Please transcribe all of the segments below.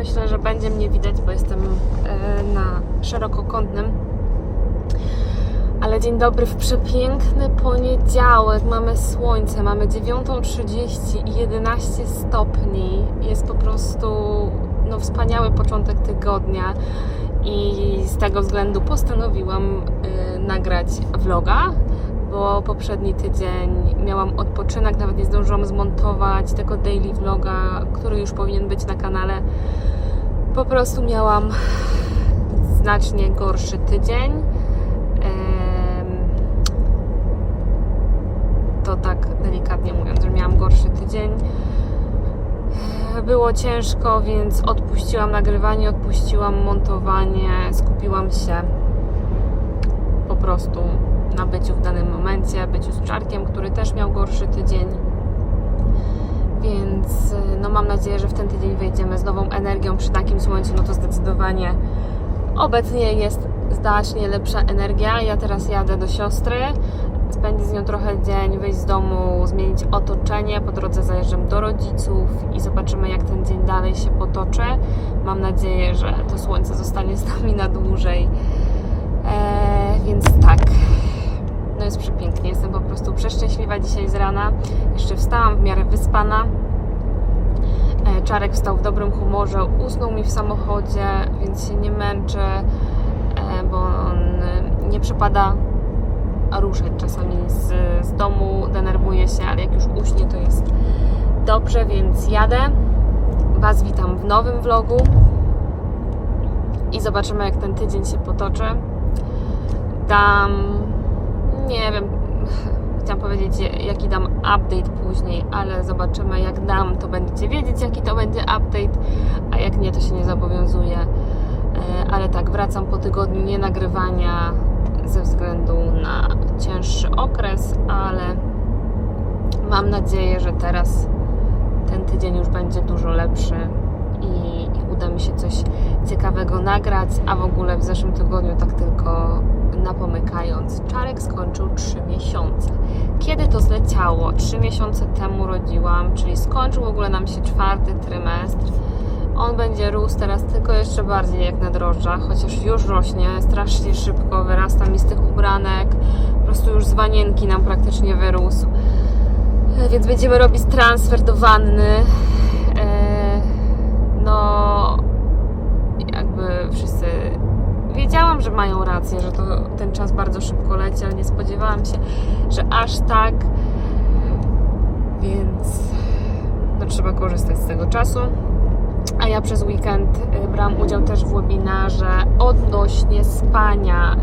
Myślę, że będzie mnie widać, bo jestem e, na szerokokątnym. Ale dzień dobry w przepiękny poniedziałek. Mamy słońce, mamy 9.30 i 11 stopni. Jest po prostu no, wspaniały początek tygodnia i z tego względu postanowiłam y, nagrać vloga, bo poprzedni tydzień miałam odpoczynek, nawet nie zdążyłam zmontować tego daily vloga, który już powinien być na kanale. Po prostu miałam znacznie gorszy tydzień. To tak delikatnie mówiąc, że miałam gorszy tydzień. Było ciężko, więc odpuściłam nagrywanie, odpuściłam montowanie, skupiłam się po prostu na byciu w danym momencie, byciu z Czarkiem, który też miał gorszy tydzień. Więc y, no mam nadzieję, że w ten tydzień wejdziemy z nową energią przy takim słońcu, no to zdecydowanie obecnie jest znacznie lepsza energia. Ja teraz jadę do siostry, spędzić z nią trochę dzień, wyjść z domu, zmienić otoczenie. Po drodze zajeżdżam do rodziców i zobaczymy, jak ten dzień dalej się potoczy. Mam nadzieję, że to słońce zostanie z nami na dłużej. Dzisiaj z rana. Jeszcze wstałam w miarę wyspana. E, Czarek wstał w dobrym humorze, usnął mi w samochodzie, więc się nie męczę, e, bo on e, nie przepada ruszać czasami z, z domu, denerwuje się, ale jak już uśnie, to jest dobrze, więc jadę. Was witam w nowym vlogu i zobaczymy, jak ten tydzień się potoczy. Dam, nie wiem, chciałam powiedzieć, jaki dam update później, ale zobaczymy, jak dam, to będziecie wiedzieć, jaki to będzie update, a jak nie, to się nie zobowiązuję. E, Ale tak, wracam po tygodniu nie nagrywania ze względu na cięższy okres, ale mam nadzieję, że teraz ten tydzień już będzie dużo lepszy i, i uda mi się coś ciekawego nagrać, a w ogóle w zeszłym tygodniu tak tylko napomykając, Czarek skończył 3 miesiące. Kiedy to zleciało? 3 miesiące temu rodziłam, czyli skończył w ogóle nam się czwarty trymestr. On będzie rósł teraz tylko jeszcze bardziej jak na drożdżach, chociaż już rośnie strasznie szybko, wyrasta mi z tych ubranek, po prostu już z wanienki nam praktycznie wyrósł. Więc będziemy robić transfer do wanny. E, No, jakby wszyscy wiedziałam, że mają rację, że to ten czas bardzo szybko leci, ale nie spodziewałam się, że aż tak. Więc no, trzeba korzystać z tego czasu. A ja przez weekend y, brałam udział też w webinarze odnośnie spania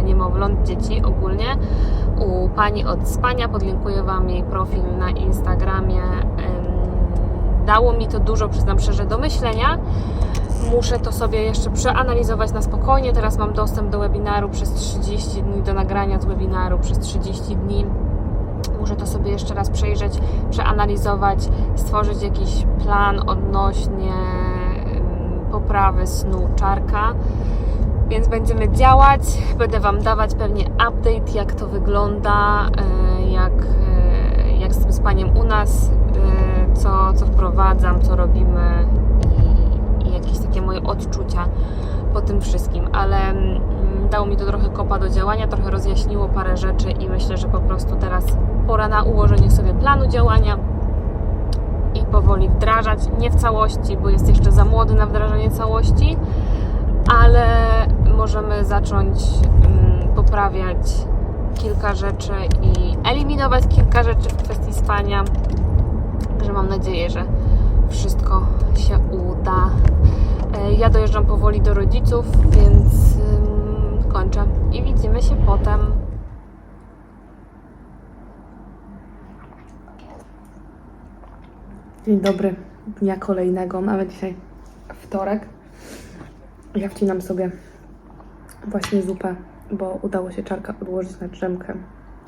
y, niemowląt, dzieci ogólnie. U pani od spania podlinkuję Wam jej profil na Instagramie. Ym, Dało mi to dużo, przyznam szczerze, do myślenia. Muszę to sobie jeszcze przeanalizować na spokojnie. Teraz mam dostęp do webinaru przez 30 dni, do nagrania z webinaru przez 30 dni. Muszę to sobie jeszcze raz przejrzeć, przeanalizować, stworzyć jakiś plan odnośnie ym, poprawy snu czarka. Więc będziemy działać. Będę Wam dawać pewnie update, jak to wygląda, y, jak, y, jak z tym spaniem u nas, y, co, co wprowadzam, co robimy takie moje odczucia po tym wszystkim. Ale mm, dało mi to trochę kopa do działania, trochę rozjaśniło parę rzeczy i myślę, że po prostu teraz pora na ułożenie sobie planu działania i powoli wdrażać. Nie w całości, bo jest jeszcze za młody na wdrażanie całości, ale możemy zacząć mm, poprawiać kilka rzeczy i eliminować kilka rzeczy w kwestii spania. Że mam nadzieję, że wszystko się uda. E, Ja dojeżdżam powoli do rodziców, więc kończę i widzimy się potem. Dzień dobry, dnia kolejnego. Mamy dzisiaj wtorek. Ja wcinam sobie właśnie zupę, bo udało się czarka odłożyć na drzemkę,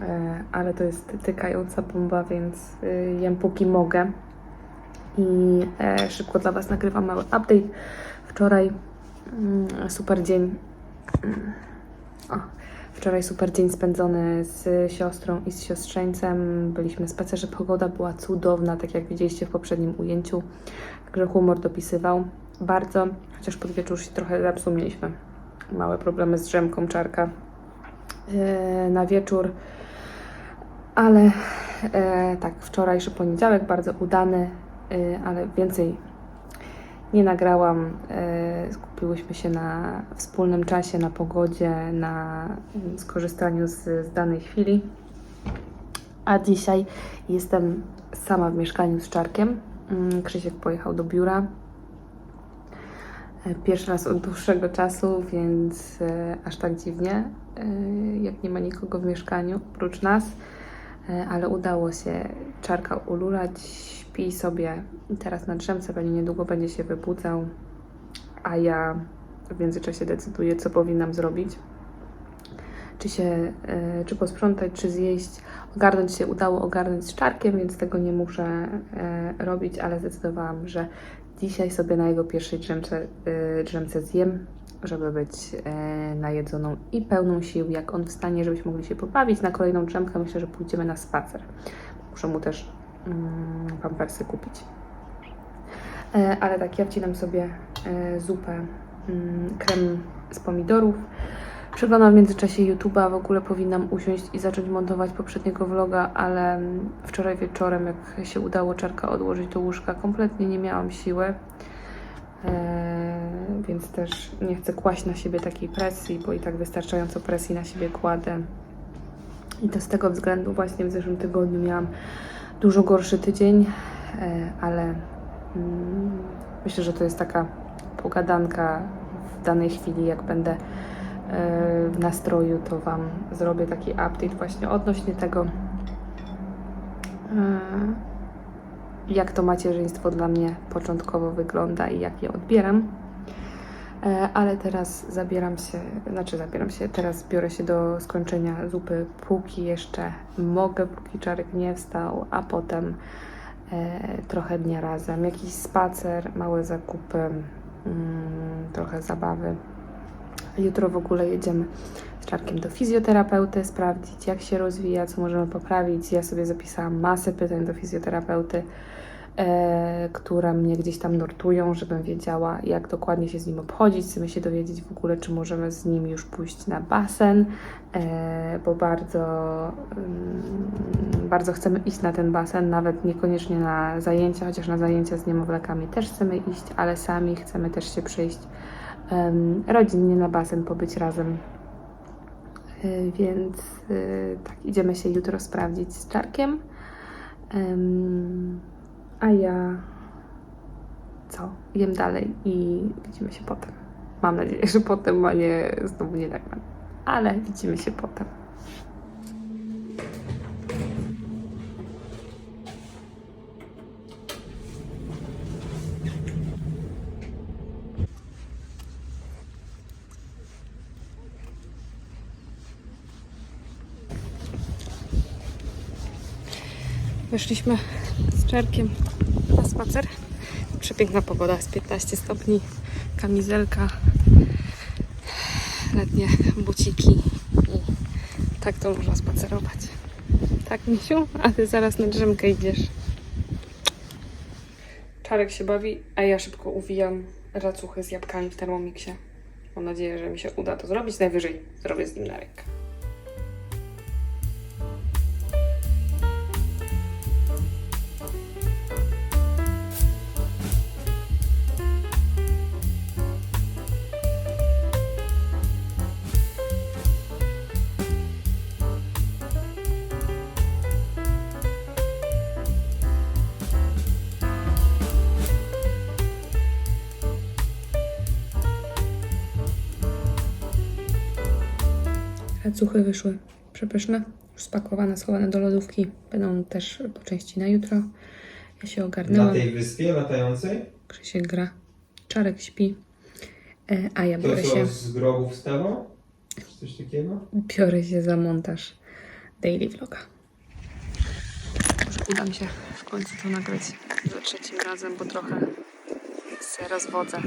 e, ale to jest tykająca bomba, więc y, jem póki mogę. I e, szybko dla Was nagrywam mały update. Wczoraj mm, super dzień. Mm, O, Wczoraj super dzień spędzony z siostrą i z siostrzeńcem. Byliśmy na spacerze, pogoda była cudowna, tak jak widzieliście w poprzednim ujęciu. Także humor dopisywał bardzo, chociaż pod wieczór się trochę zepsuł. Mieliśmy małe problemy z drzemką czarka yy, na wieczór. Ale e, tak, wczorajszy poniedziałek bardzo udany, e, ale więcej nie nagrałam. E, skupiłyśmy się na wspólnym czasie, na pogodzie, na skorzystaniu z, z danej chwili. A dzisiaj jestem sama w mieszkaniu z Czarkiem. Mm, Krzysiek pojechał do biura. E, Pierwszy raz od dłuższego czasu, więc aż tak dziwnie, jak nie ma nikogo w mieszkaniu oprócz nas. E, ale udało się czarka ululać, śpi sobie teraz na drzemce, pewnie niedługo będzie się wybudzał, a ja w międzyczasie decyduję, co powinnam zrobić. Czy się, e, czy posprzątać, czy zjeść. Ogarnąć się udało ogarnąć z czarkiem, więc tego nie muszę e, robić, ale zdecydowałam, że dzisiaj sobie na jego pierwszej drzemce, e, drzemce zjem, żeby być e, najedzoną i pełną sił. Jak on wstanie, żebyśmy mogli się pobawić na kolejną drzemkę, myślę, że pójdziemy na spacer. Muszę mu też mm, pampersy kupić. E, ale tak, ja wcinam sobie e, zupę, mm, krem z pomidorów. Przeglądam w międzyczasie YouTube'a, w ogóle powinnam usiąść i zacząć montować poprzedniego vloga, ale wczoraj wieczorem, jak się udało czarka odłożyć do łóżka, kompletnie nie miałam siły. E, więc też nie chcę kłaść na siebie takiej presji, bo i tak wystarczająco presji na siebie kładę. I to z tego względu właśnie w zeszłym tygodniu miałam dużo gorszy tydzień, e, ale mm, myślę, że to jest taka pogadanka w danej chwili, jak będę nastroju, to Wam zrobię taki update właśnie odnośnie tego, e, jak to macierzyństwo dla mnie początkowo wygląda i jak je odbieram. E, Ale teraz zabieram się, znaczy zabieram się, teraz biorę się do skończenia zupy, póki jeszcze mogę, póki czarek nie wstał, a potem e, trochę dnia razem. Jakiś spacer, małe zakupy, mm, trochę zabawy. Jutro w ogóle jedziemy z Czarkiem do fizjoterapeuty, sprawdzić jak się rozwija, co możemy poprawić. Ja sobie zapisałam masę pytań do fizjoterapeuty, e, które mnie gdzieś tam nurtują, żebym wiedziała, jak dokładnie się z nim obchodzić. Chcemy się dowiedzieć w ogóle, czy możemy z nim już pójść na basen, e, bo bardzo, mm, bardzo chcemy iść na ten basen, nawet niekoniecznie na zajęcia, chociaż na zajęcia z niemowlakami też chcemy iść, ale sami chcemy też się przyjść rodzinnie na basen, pobyć razem. Y, Więc y, tak, idziemy się jutro sprawdzić z Czarkiem. Em, A ja co? Jem dalej i widzimy się potem. Mam nadzieję, że potem, a nie znowu nie. Ale widzimy się potem. Weszliśmy z Czerkiem na spacer. Przepiękna pogoda, jest 15 stopni, kamizelka, letnie buciki i tak to można spacerować. Tak, Misiu? A ty zaraz na drzemkę idziesz. Czarek się bawi, a ja szybko uwijam racuchy z jabłkami w termomiksie. Mam nadzieję, że mi się uda to zrobić. Najwyżej zrobię z nim na rękę. Racuchy wyszły przepyszne, już spakowane, schowane do lodówki. Będą też po części na jutro. Ja się Na ogarnęłam. tej wyspie latającej? Krzysiek gra. Czarek śpi. E, A ja To biorę co się, z grobu wstawał? Czy coś takiego? biorę się za montaż daily vloga. Może uda mi się w końcu to nagrać za trzecim razem, bo trochę się rozwodzę.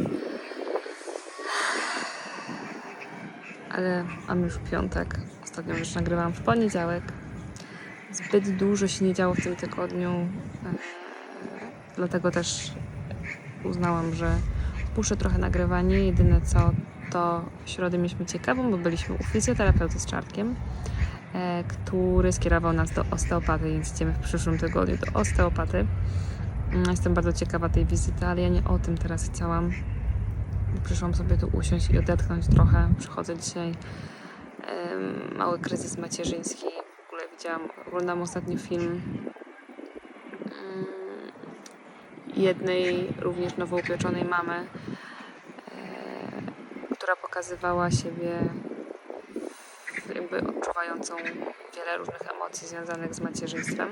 Ale mam już piątek. ostatnią rzecz nagrywałam w poniedziałek. Zbyt dużo się nie działo w tym tygodniu, dlatego też uznałam, że puszę trochę nagrywanie. Jedyne co, to w środę mieliśmy ciekawą, bo byliśmy u fizjoterapeuty z Czarkiem, e, który skierował nas do osteopaty, więc idziemy w przyszłym tygodniu do osteopaty. Mm, Jestem bardzo ciekawa tej wizyty, ale ja nie o tym teraz chciałam. Przyszłam sobie tu usiąść i odetchnąć trochę. Przychodzę dzisiaj. Mały kryzys macierzyński. W ogóle widziałam, oglądam ostatni film jednej również nowo upieczonej mamy, e, która pokazywała siebie jakby odczuwającą wiele różnych emocji związanych z macierzyństwem.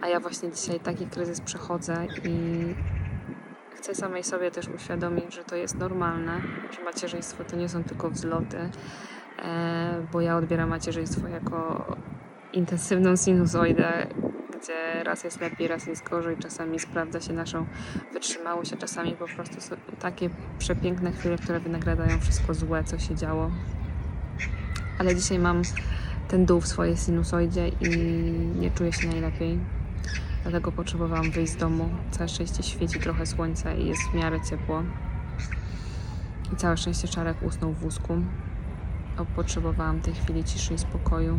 A ja właśnie dzisiaj taki kryzys przechodzę i chcę samej sobie też uświadomić, że to jest normalne, że macierzyństwo to nie są tylko wzloty, e, bo ja odbieram macierzyństwo jako intensywną sinusoidę, gdzie raz jest lepiej, raz jest gorzej, czasami sprawdza się naszą wytrzymałość, a czasami po prostu są takie przepiękne chwile, które wynagradają wszystko złe, co się działo. Ale dzisiaj mam ten dół w swojej sinusoidzie i nie czuję się najlepiej. Dlatego potrzebowałam wyjść z domu. Całe szczęście świeci trochę słońce i jest w miarę ciepło. I całe szczęście Czarek usnął w wózku. Potrzebowałam tej chwili ciszy i spokoju.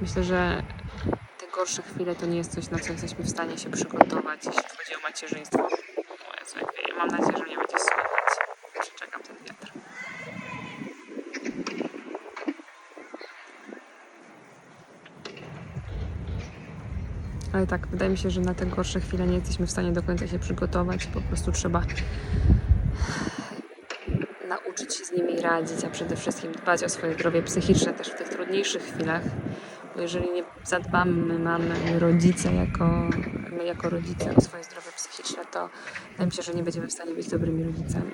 Myślę, że te gorsze chwile to nie jest coś, na co jesteśmy w stanie się przygotować, jeśli chodzi o macierzyństwo. Mam nadzieję, że nie będzie słychać. Ale tak, wydaje mi się, że na te gorsze chwile nie jesteśmy w stanie do końca się przygotować. Po prostu trzeba nauczyć się z nimi radzić, a przede wszystkim dbać o swoje zdrowie psychiczne też w tych trudniejszych chwilach. Bo jeżeli nie zadbamy, my mamy, my rodzice jako, my jako rodzice o swoje zdrowie psychiczne, to wydaje mi się, że nie będziemy w stanie być dobrymi rodzicami.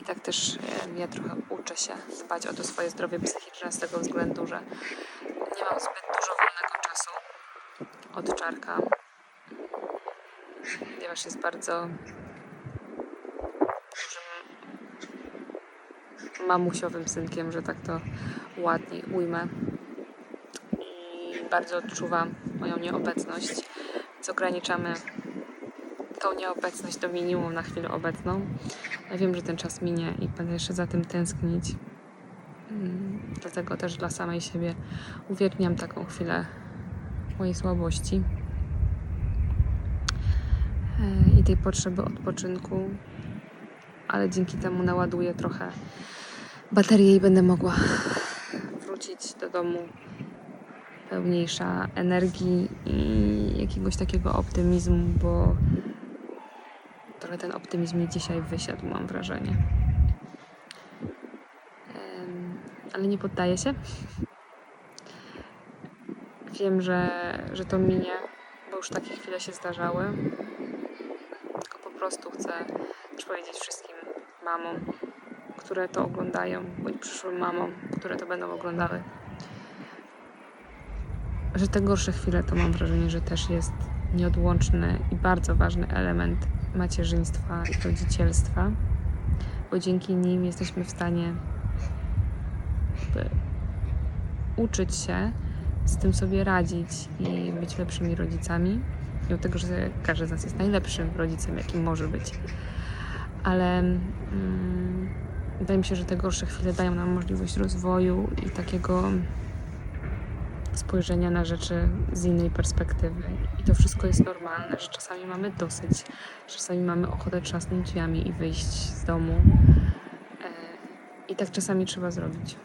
I tak też ja trochę uczę się dbać o to swoje zdrowie psychiczne z tego względu, że nie mam zbyt dużo wolnego czasu od czarka, ponieważ jest bardzo dużym mamusiowym synkiem, że tak to ładniej ujmę. I bardzo odczuwa moją nieobecność, więc ograniczamy tą nieobecność do minimum na chwilę obecną. Ja wiem, że ten czas minie i będę jeszcze za tym tęsknić. Mm, Dlatego też dla samej siebie uwielbiam taką chwilę mojej słabości e, i tej potrzeby odpoczynku, ale dzięki temu naładuję trochę baterię i będę mogła wrócić do domu pełniejsza energii i jakiegoś takiego optymizmu, bo trochę ten optymizm mi dzisiaj wysiadł, mam wrażenie. Ale nie poddaję się. Wiem, że, że to minie, bo już takie chwile się zdarzały. Tylko po prostu chcę też powiedzieć wszystkim mamom, które to oglądają, bądź przyszłym mamom, które to będą oglądały, że te gorsze chwile to mam wrażenie, że też jest nieodłączny i bardzo ważny element macierzyństwa i rodzicielstwa, bo dzięki nim jesteśmy w stanie uczyć się z tym sobie radzić i być lepszymi rodzicami. Mimo tego, że każdy z nas jest najlepszym rodzicem, jakim może być. Ale mm, wydaje mi się, że te gorsze chwile dają nam możliwość rozwoju i takiego spojrzenia na rzeczy z innej perspektywy. I to wszystko jest normalne, że czasami mamy dosyć, czasami mamy ochotę trzasnąć drzwiami i wyjść z domu. E, I tak czasami trzeba zrobić.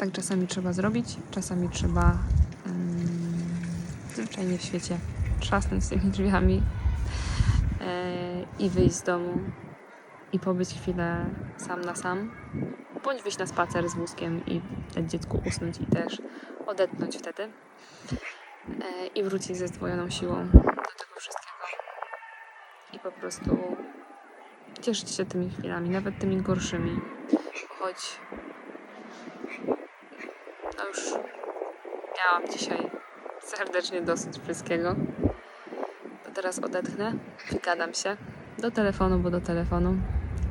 Tak czasami trzeba zrobić, czasami trzeba zwyczajnie w świecie trzasnąć z tymi drzwiami e, i wyjść z domu i pobyć chwilę sam na sam, bądź wyjść na spacer z wózkiem i dać dziecku usnąć i też odetchnąć wtedy e, i wrócić ze zdwojoną siłą do tego wszystkiego i po prostu cieszyć się tymi chwilami, nawet tymi gorszymi, choć już miałam dzisiaj serdecznie dosyć wszystkiego. To teraz odetchnę, wygadam się do telefonu, bo do telefonu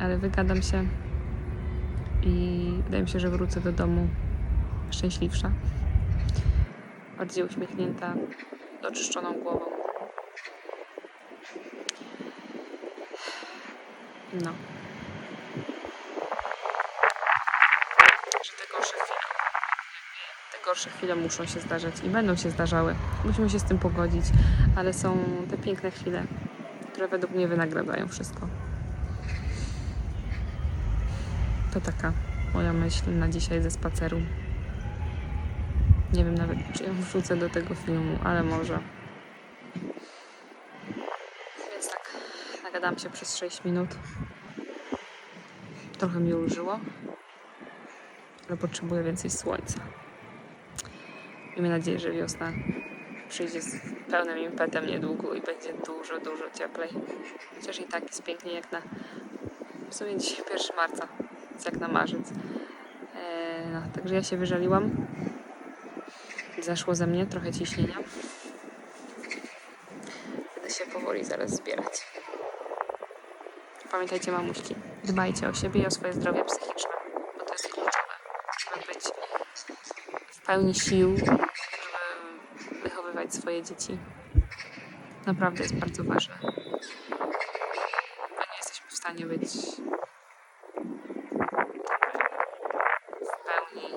ale wygadam się i wydaje mi się, że wrócę do domu szczęśliwsza. Bardziej uśmiechnięta, z oczyszczoną głową. No. Że te gorsze chwile. Te gorsze chwile muszą się zdarzać i będą się zdarzały. Musimy się z tym pogodzić, ale są te piękne chwile, które według mnie wynagradzają wszystko. To taka moja myśl na dzisiaj ze spaceru. Nie wiem nawet, czy ją wrzucę do tego filmu, ale może. Więc tak, nagadałam się przez 6 minut. Trochę mi ulżyło, ale potrzebuję więcej słońca. Miejmy nadzieję, że wiosna przyjdzie z pełnym impetem niedługo i będzie dużo, dużo cieplej. Chociaż i tak jest pięknie jak na... W sumie dzisiaj 1 marca, jest jak na marzec. Eee, no, także ja się wyżaliłam. Zeszło ze mnie trochę ciśnienia. Będę się powoli zaraz zbierać. Pamiętajcie, mamuśki, dbajcie o siebie i o swoje zdrowie psychiczne, bo to jest kluczowe, żeby być w pełni sił, swoje dzieci. Naprawdę jest bardzo ważne. Bo nie jesteśmy w stanie być w pełni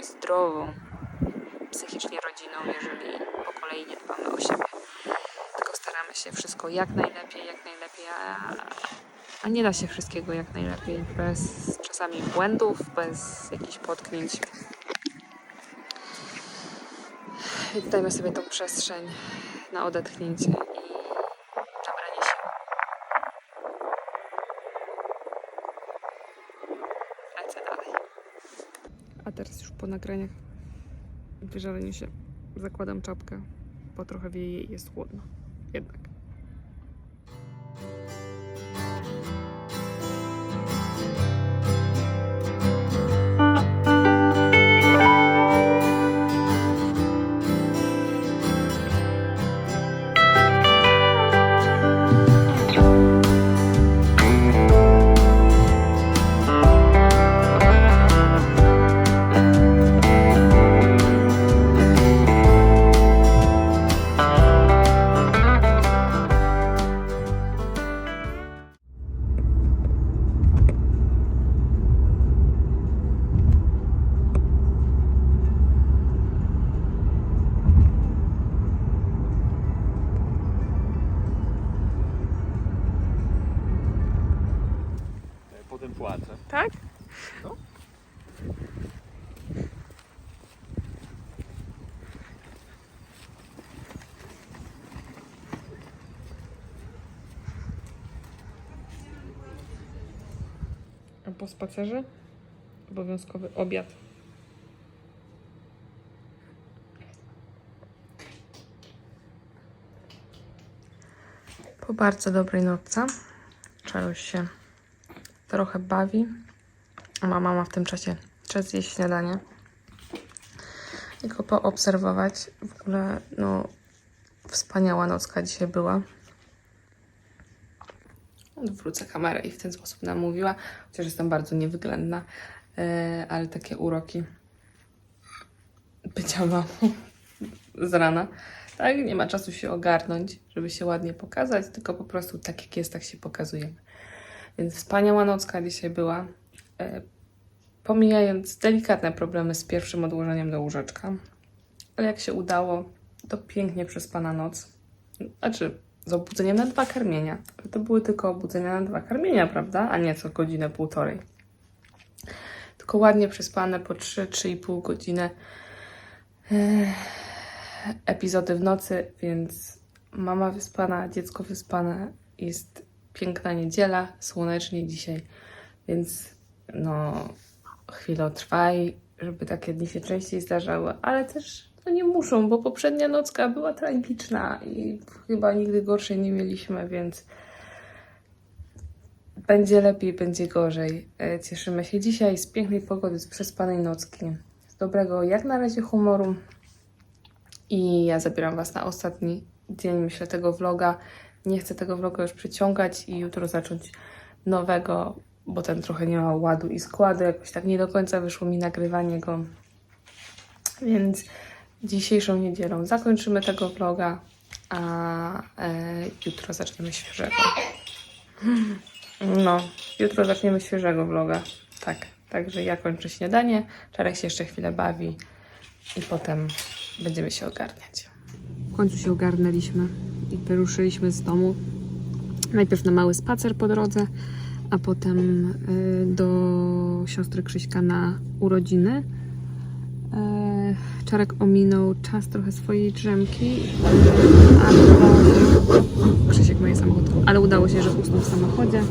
zdrową psychicznie rodziną, jeżeli po kolei nie dbamy o siebie. Tylko staramy się wszystko jak najlepiej, jak najlepiej, a, a nie da się wszystkiego jak najlepiej, bez czasami błędów, bez jakichś potknięć. Więc dajmy sobie tą przestrzeń na odetchnięcie i nabranie sił. Lecę dalej. A teraz już po nagraniach wyżaleniu się zakładam czapkę, bo trochę wieje i jest chłodno. Po spacerze obowiązkowy obiad. Po bardzo dobrej nocce Czaruś się trochę bawi, mama ma w tym czasie czas zjeść śniadanie. Tylko poobserwować. W ogóle, no, wspaniała nocka dzisiaj była. Odwrócę kamerę i w ten sposób nam mówiła, chociaż jestem bardzo niewyględna, e, ale takie uroki bycia mamą z rana. Tak, nie ma czasu się ogarnąć, żeby się ładnie pokazać, tylko po prostu tak jak jest, tak się pokazujemy. Więc wspaniała nocka dzisiaj była. E, pomijając delikatne problemy z pierwszym odłożeniem do łóżeczka, ale jak się udało, to pięknie przespana noc. Znaczy, z obudzeniem na dwa karmienia. To były tylko obudzenia na dwa karmienia, prawda? A nie co godzinę, półtorej. Tylko ładnie przespane po 3-3,5 godziny e, epizody w nocy, więc mama wyspana, dziecko wyspane. Jest piękna niedziela, słonecznie dzisiaj, więc no chwilę trwaj, żeby takie dni się częściej zdarzały, ale też no nie muszą, bo poprzednia nocka była tragiczna i chyba nigdy gorszej nie mieliśmy, więc będzie lepiej, będzie gorzej. E, Cieszymy się dzisiaj z pięknej pogody, z przespanej nocki, z dobrego jak na razie humoru. I ja zabieram Was na ostatni dzień, myślę, tego vloga. Nie chcę tego vloga już przyciągać i jutro zacząć nowego, bo ten trochę nie ma ładu i składu, jakoś tak nie do końca wyszło mi nagrywanie go. Więc dzisiejszą niedzielą zakończymy tego vloga, a e, jutro zaczniemy świeżego. No, jutro zaczniemy świeżego vloga. Tak, także ja kończę śniadanie, Czarek się jeszcze chwilę bawi i potem będziemy się ogarniać. W końcu się ogarnęliśmy i wyruszyliśmy z domu. Najpierw na mały spacer po drodze, a potem y, do siostry Krzyśka na urodziny. E, Czarek ominął czas trochę swojej drzemki, e. Krzysiek myje samochód, ale udało się, że usnął w samochodzie.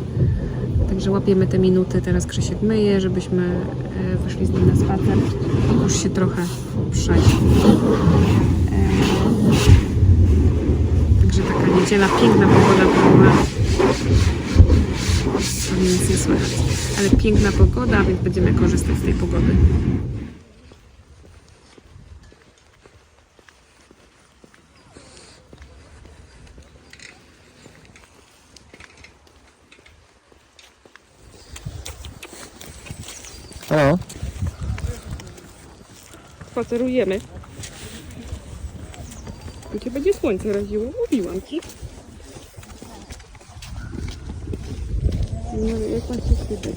Także łapiemy te minuty. Teraz Krzysiek myje, żebyśmy e, wyszli z nim na spacer. Już się trochę przejść. Także taka niedziela, piękna pogoda była. Pewnie nic nie słychać. Ale piękna pogoda, więc będziemy korzystać z tej pogody. Spacerujemy. Gdzie będzie słońce raziło? Mówiłam ci. No, jak pan się chwyta?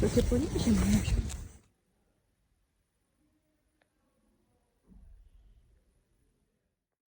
To się podniesie, mamusia.